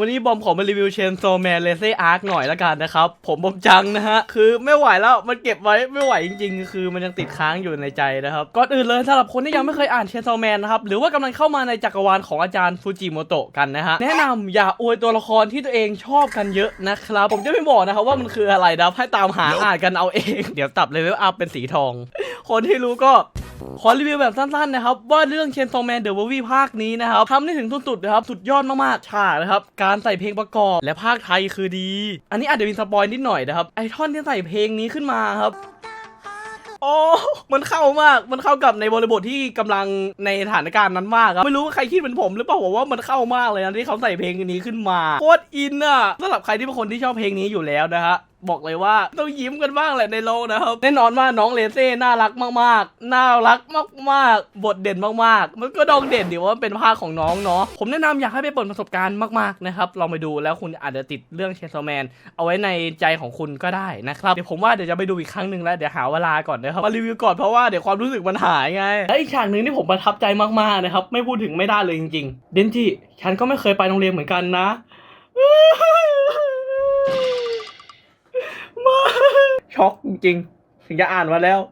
วันนี้บอมขอมารีวิวเชนโซแมนเลเซอาร์คหน่อยละกันนะครับ ผมบอมจังนะฮะ คือไม่ไหวแล้วมันเก็บไว้ไม่ไหวจริงๆ คือมันยังติดค้างอยู่ในใจนะครับ ก่อนอื่นเลยสำหรับคนที่ยังไม่เคยอ่านเชนโซแมนนะครับ หรือว่ากำลังเข้ามาในจักรวาลของอาจารย์ฟูจิโมโตะกันนะฮะ แนะนำอย่าอวยตัวละครที่ตัวเองชอบกันเยอะนะครับ ผมจะไม่บอกนะครับว่ามันคืออะไรนะให้ตามหาอ่านกันเอาเอง เดี๋ยวตับเลเวลอัพเป็นสีทอง คนที่รู้ก็ ขอรีวิวแบบสั้นๆนะครับว่าเรื่องเชนโซแมนเดอะ o ว i ภาคนี้นะครับทำได้ถึงสุดๆนะครับสุดยอดมากๆฉากนะครับการใส่เพลงประกอบและภาคไทยคือดี อันนี้อาจจะมีสปอยนิดหน่อยนะครับไอท่อนที่ใส่เพลงนี้ขึ้นมาครับโอ้ มันเข้ามาก มันเข้ากับในบริบทที่กำลังในสถานการณ์นั้นมากครับ ไม่รู้ว่าใครคิดเหมือนผมหรือเปล่าผมว่ามันเข้ามากเลยนะที่เขาใส่เพลงนี้ขึ้นมา โคตรอินอะสำหรับใครที่เป็นคนที่ชอบเพลงนี้อยู่แล้วนะฮะ บอกเลยว่าต้องยิ้มกันบ้างแหละในโลกนะครับ แน่นอนว่าน้องเลเซ่น่ารักมากๆ น่ารักมากๆ บทเด่นมากๆ มันก็ดองเด่นดีว่าเป็นภาคของน้องเนาะ ผมแนะนำอยากให้ไปเปิดประสบการณ์มากๆนะครับ ลองไปดูแล้วคุณอาจจะติดเรื่องเชน s อแมนเอาไว้ในใจของคุณก็ได้นะครับ เดี๋ยวผมว่าเดี๋ยวจะไปดูอีกครั้งหนึ่งแล้วเดี๋ยวหาเวลาก่อนนะครับ มารีวิวก่อนเพราะว่าเดี๋ยวความรู้สึกมันหายไง และอีกฉากหนึ่งที่ผมประทับใจมากๆนะครับ ไม่พูดถึงไม่ได้เลยจริงๆ เดนจิฉันก็ไม่เคยไปโรงเรียนเหมือนกันนะ มา ช็อกจริง ถึงจะอ่านมาแล้ว